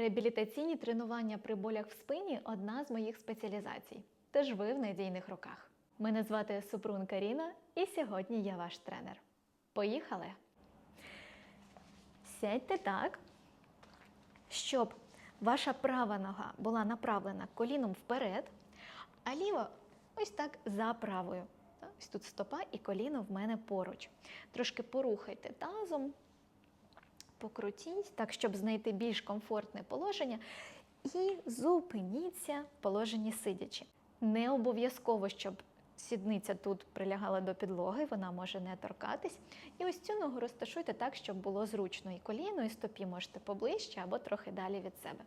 Реабілітаційні тренування при болях в спині одна з моїх спеціалізацій. Тож ви в надійних руках. Мене звати Супрун Каріна, і сьогодні я ваш тренер. Поїхали! Сядьте так, щоб ваша права нога була направлена коліном вперед, а ліва ось так за правою. Ось тут стопа і коліно в мене поруч. Трошки порухайте тазом, покрутіть, так, щоб знайти більш комфортне положення. І зупиніться в положенні сидячи. Не обов'язково, щоб сідниця тут прилягала до підлоги, вона може не торкатись. І ось цю ногу розташуйте так, щоб було зручно. І коліно, і стопі можете поближче або трохи далі від себе.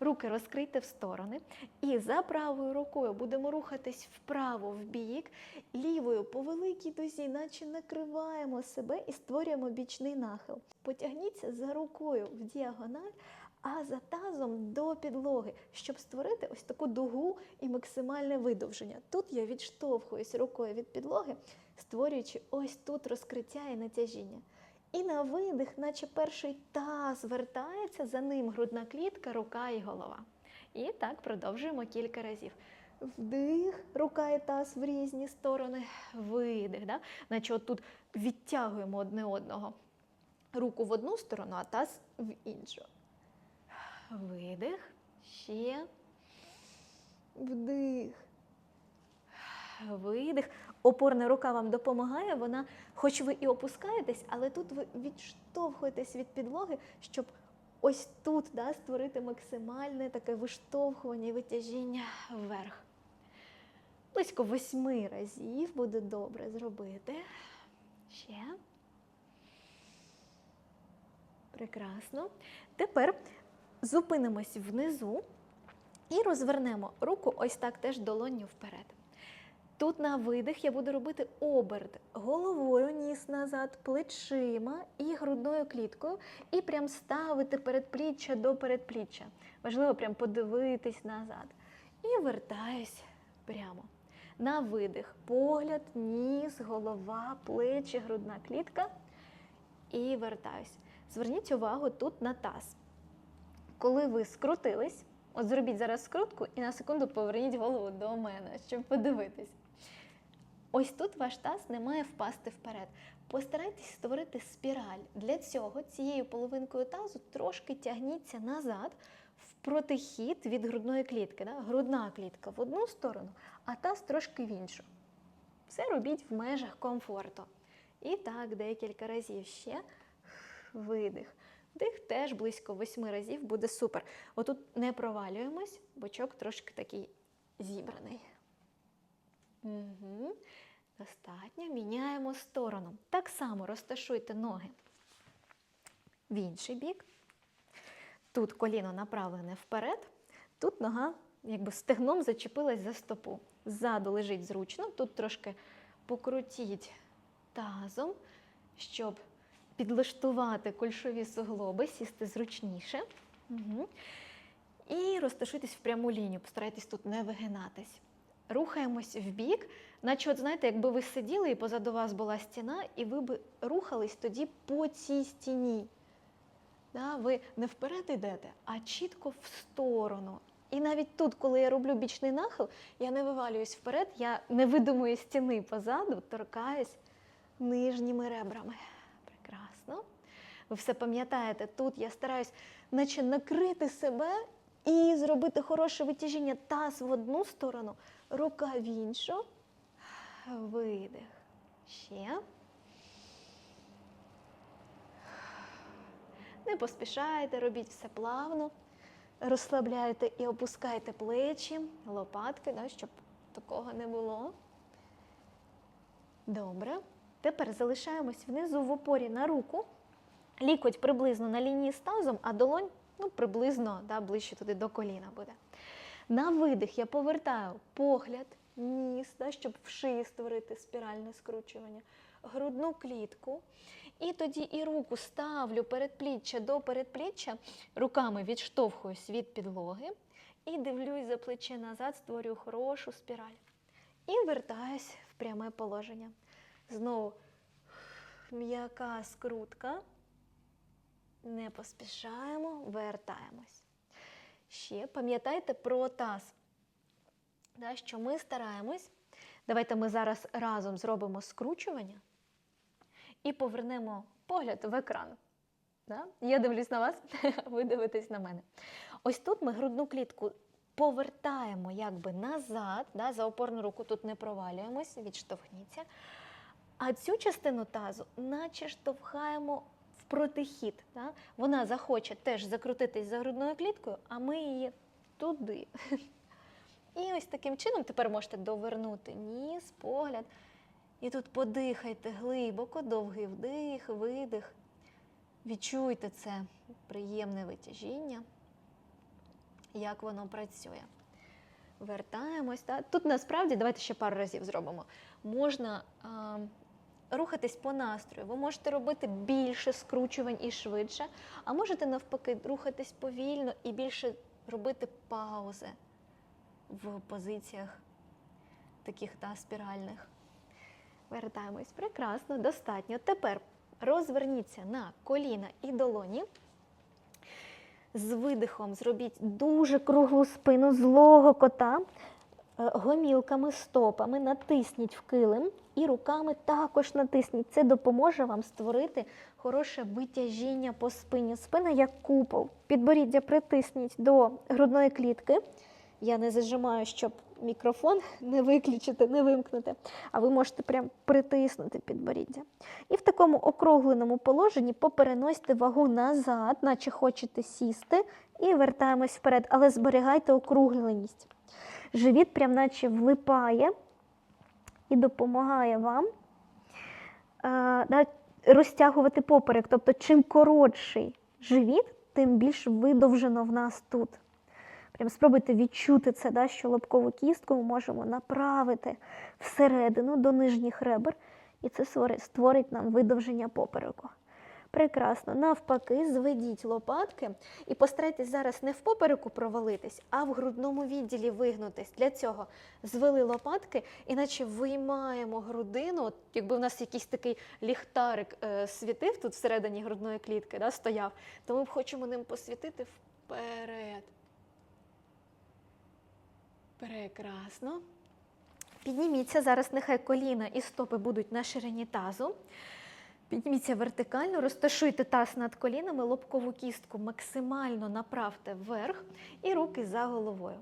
Руки розкрийте в сторони. І за правою рукою будемо рухатись вправо, в бік, лівою по великій дозі, наче накриваємо себе і створюємо бічний нахил. Потягніться за рукою в діагональ, а за тазом до підлоги, щоб створити ось таку дугу і максимальне видовження. Тут я відштовхуюсь рукою від підлоги, створюючи ось тут розкриття і натяжіння. І на видих, наче перший таз вертається, за ним грудна клітка, рука і голова. І так продовжуємо кілька разів. Вдих, рука і таз в різні сторони, видих. Да? Наче от тут відтягуємо одне одного. Руку в одну сторону, а таз в іншу. Видих. Ще. Вдих. Видих. Опорна рука вам допомагає, вона, хоч ви і опускаєтесь, але тут ви відштовхуєтесь від підлоги, щоб ось тут да, створити максимальне таке виштовхування і витяжіння вверх. Близько восьми разів буде добре зробити. Ще. Прекрасно. Тепер зупинимось внизу і розвернемо руку ось так теж долонню вперед. Тут на видих я буду робити оберт головою, ніс назад, плечима і грудною кліткою, і прям ставити передпліччя до передпліччя. Важливо прям подивитись назад. І вертаюсь прямо. На видих. Погляд, ніс, голова, плечі, грудна клітка. І вертаюсь. Зверніть увагу тут на таз. Коли ви скрутились, от зробіть зараз скрутку і на секунду поверніть голову до мене, щоб подивитись. Ось тут ваш таз не має впасти вперед. Постарайтесь створити спіраль. Для цього цією половинкою тазу трошки тягніться назад в протихід від грудної клітки. Да? Грудна клітка в одну сторону, а таз трошки в іншу. Все робіть в межах комфорту. І так, декілька разів ще. Видих. Дих теж близько восьми разів буде супер. Отут не провалюємось, бочок трошки такий зібраний. Угу. Достатньо. Міняємо сторону. Так само розташуйте ноги в інший бік. Тут коліно направлене вперед, тут нога якби стегном зачепилась за стопу. Ззаду лежить зручно, тут трошки покрутіть тазом, щоб підлаштувати кульшові суглоби, сісти зручніше. Угу. І розташуйтесь в пряму лінію, постарайтесь тут не вигинатись. Рухаємось в бік, наче, от знаєте, якби ви сиділи і позаду вас була стіна, і ви б рухались тоді по цій стіні. Да, ви не вперед йдете, а чітко в сторону. І навіть тут, коли я роблю бічний нахил, я не вивалююсь вперед, я невидимої стіни позаду торкаюсь нижніми ребрами. Ви все пам'ятаєте, тут я стараюсь наче накрити себе і зробити хороше витяжіння таз в одну сторону, рука в іншу. Видих. Ще. Не поспішайте, робіть все плавно. Розслабляйте і опускайте плечі, лопатки, да, щоб такого не було. Добре. Тепер залишаємось внизу в опорі на руку. Лікоть приблизно на лінії з тазом, а долонь ну, приблизно да, ближче туди до коліна буде. На видих я повертаю погляд, ніс, да, щоб в шиї створити спіральне скручування, грудну клітку. І тоді і руку ставлю передпліччя до передпліччя, руками відштовхуюсь від підлоги і дивлюсь за плече назад, створюю хорошу спіраль. І вертаюсь в пряме положення. Знову м'яка скрутка. Не поспішаємо, вертаємось. Ще пам'ятайте про таз. Да, що ми стараємось. Давайте ми зараз разом зробимо скручування і повернемо погляд в екран. Да? Я дивлюсь на вас, ви дивитесь на мене. Ось тут ми грудну клітку повертаємо якби назад, да, за опорну руку тут не провалюємось, відштовхніться. А цю частину тазу наче штовхаємо протихід. Да? Вона захоче теж закрутитись за грудною кліткою, а ми її туди. І ось таким чином тепер можете довернути ніс, погляд. І тут подихайте глибоко, довгий вдих, видих. Відчуйте це приємне витяжіння, як воно працює. Вертаємось. Так? Тут насправді, давайте ще пару разів зробимо. Можна а, рухатись по настрою. Ви можете робити більше скручувань і швидше, а можете навпаки рухатись повільно і більше робити паузи в позиціях таких та спіральних. Вертаємось. Прекрасно, достатньо. Тепер розверніться на коліна і долоні. З видихом зробіть дуже круглу спину злого кота. Е, Гомілками, стопами натисніть в килим і руками також натисніть. Це допоможе вам створити хороше витяжіння по спині. Спина як купол. Підборіддя притисніть до грудної клітки. Я не зажимаю, щоб мікрофон не виключити, не вимкнути. А ви можете прям притиснути підборіддя. І в такому округленому положенні попереносьте вагу назад, наче хочете сісти, і вертаємось вперед. Але зберігайте округленість. Живіт прям наче влипає і допомагає вам да, розтягувати поперек. Тобто, чим коротший живіт, тим більш видовжено в нас тут. Прям спробуйте відчути це, да, що лобкову кістку ми можемо направити всередину до нижніх ребер, і це створить нам видовження попереку. Прекрасно. Навпаки, зведіть лопатки і постарайтесь зараз не в попереку провалитись, а в грудному відділі вигнутись. Для цього звели лопатки, іначе виймаємо грудину, от якби в нас якийсь такий ліхтарик е, світив тут всередині грудної клітки, да, стояв, то ми б хочемо ним посвітити вперед. Прекрасно. Підніміться зараз, нехай коліна і стопи будуть на ширині тазу. Підніміться вертикально, розташуйте таз над колінами, лобкову кістку максимально направте вверх і руки за головою.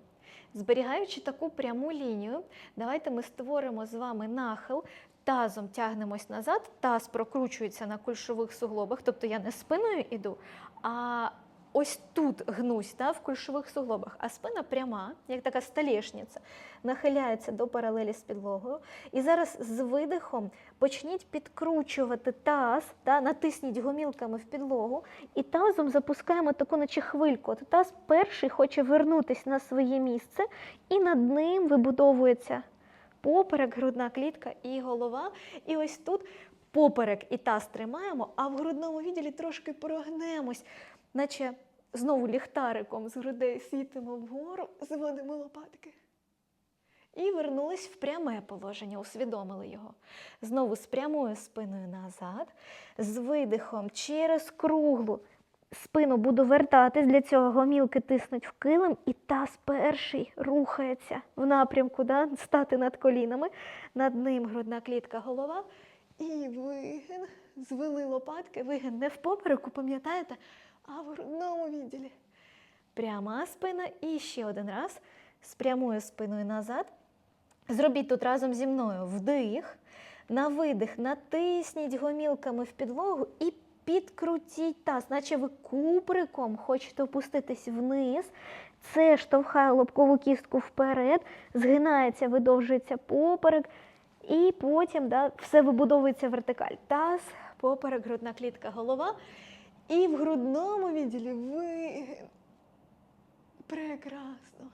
Зберігаючи таку пряму лінію, давайте ми створимо з вами нахил, тазом тягнемось назад, таз прокручується на кульшових суглобах, тобто я не спиною іду, а ось тут гнусь та, в кульшових суглобах, а спина пряма, як така столешниця, нахиляється до паралелі з підлогою. І зараз з видихом почніть підкручувати таз, та, натисніть гомілками в підлогу, і тазом запускаємо таку, наче хвильку. От таз перший хоче вернутися на своє місце, і над ним вибудовується поперек, грудна клітка і голова. І ось тут поперек і таз тримаємо, а в грудному відділі трошки прогнемось, наче знову ліхтариком з грудей світимо вгору, зводимо лопатки. І вернулись в пряме положення, усвідомили його. Знову з прямою спиною назад, з видихом через круглу спину буду вертатись. Для цього гомілки тиснуть в килим, і таз перший рухається в напрямку, да? стати над колінами, над ним грудна клітка, голова. І вигин. Звели лопатки, вигин не в попереку, пам'ятаєте, а в грудному відділі. Пряма спина і ще один раз з прямою спиною назад. Зробіть тут разом зі мною вдих, на видих натисніть гомілками в підлогу і підкрутіть таз, наче ви куприком хочете опуститись вниз. Це штовхає лобкову кістку вперед, згинається, видовжується поперек, і потім да, все вибудовується вертикаль. Таз, поперек, грудна клітка, голова. І в грудному відділі вигин. Прекрасно.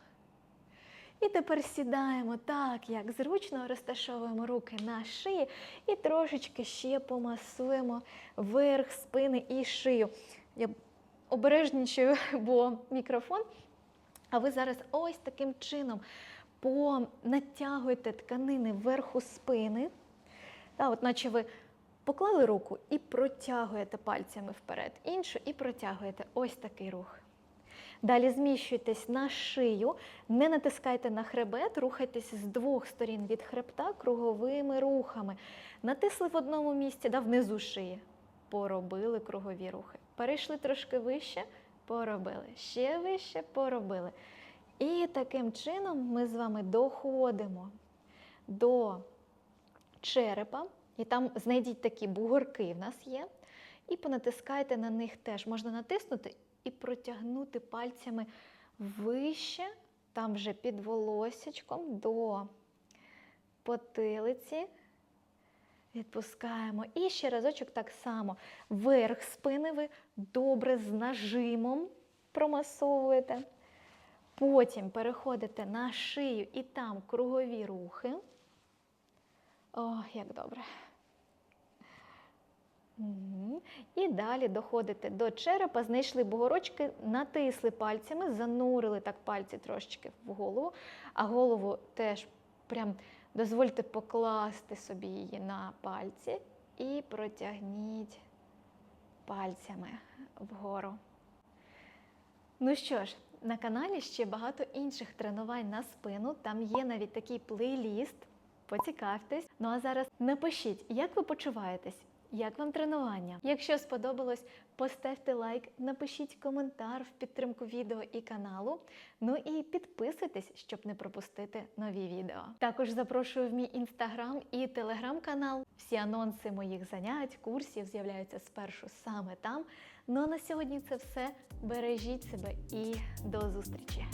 І тепер сідаємо так, як зручно, розташовуємо руки на шиї і трошечки ще помасуємо верх спини і шию. Я обережничаю, бо мікрофон. А ви зараз ось таким чином понатягуєте тканини вверху спини. Та, от наче ви поклали руку і протягуєте пальцями вперед, іншу і протягуєте ось такий рух. Далі зміщуйтесь на шию, не натискайте на хребет, рухайтесь з двох сторін від хребта круговими рухами. Натисли в одному місці, да, внизу шиї. Поробили кругові рухи. Перейшли трошки вище, поробили. Ще вище поробили. І таким чином ми з вами доходимо до черепа, і там знайдіть такі бугорки в нас є. І понатискайте на них теж. Можна натиснути і протягнути пальцями вище, там вже під волосячком до потилиці. Відпускаємо. І ще разочок так само. Верх спини ви добре з нажимом промасовуєте. Потім переходите на шию і там кругові рухи. О, як добре. І далі доходите до черепа, знайшли бугорочки, натисли пальцями, занурили так пальці трошечки в голову, а голову теж прям дозвольте покласти собі її на пальці і протягніть пальцями вгору. Ну що ж, на каналі ще багато інших тренувань на спину. Там є навіть такий плейліст. Поцікавтесь. Ну а зараз напишіть, як ви почуваєтесь, як вам тренування. Якщо сподобалось, поставте лайк, напишіть коментар в підтримку відео і каналу. Ну і підписуйтесь, щоб не пропустити нові відео. Також запрошую в мій інстаграм і телеграм-канал. Всі анонси моїх занять, курсів з'являються спершу саме там. Ну а на сьогодні це все. Бережіть себе і до зустрічі!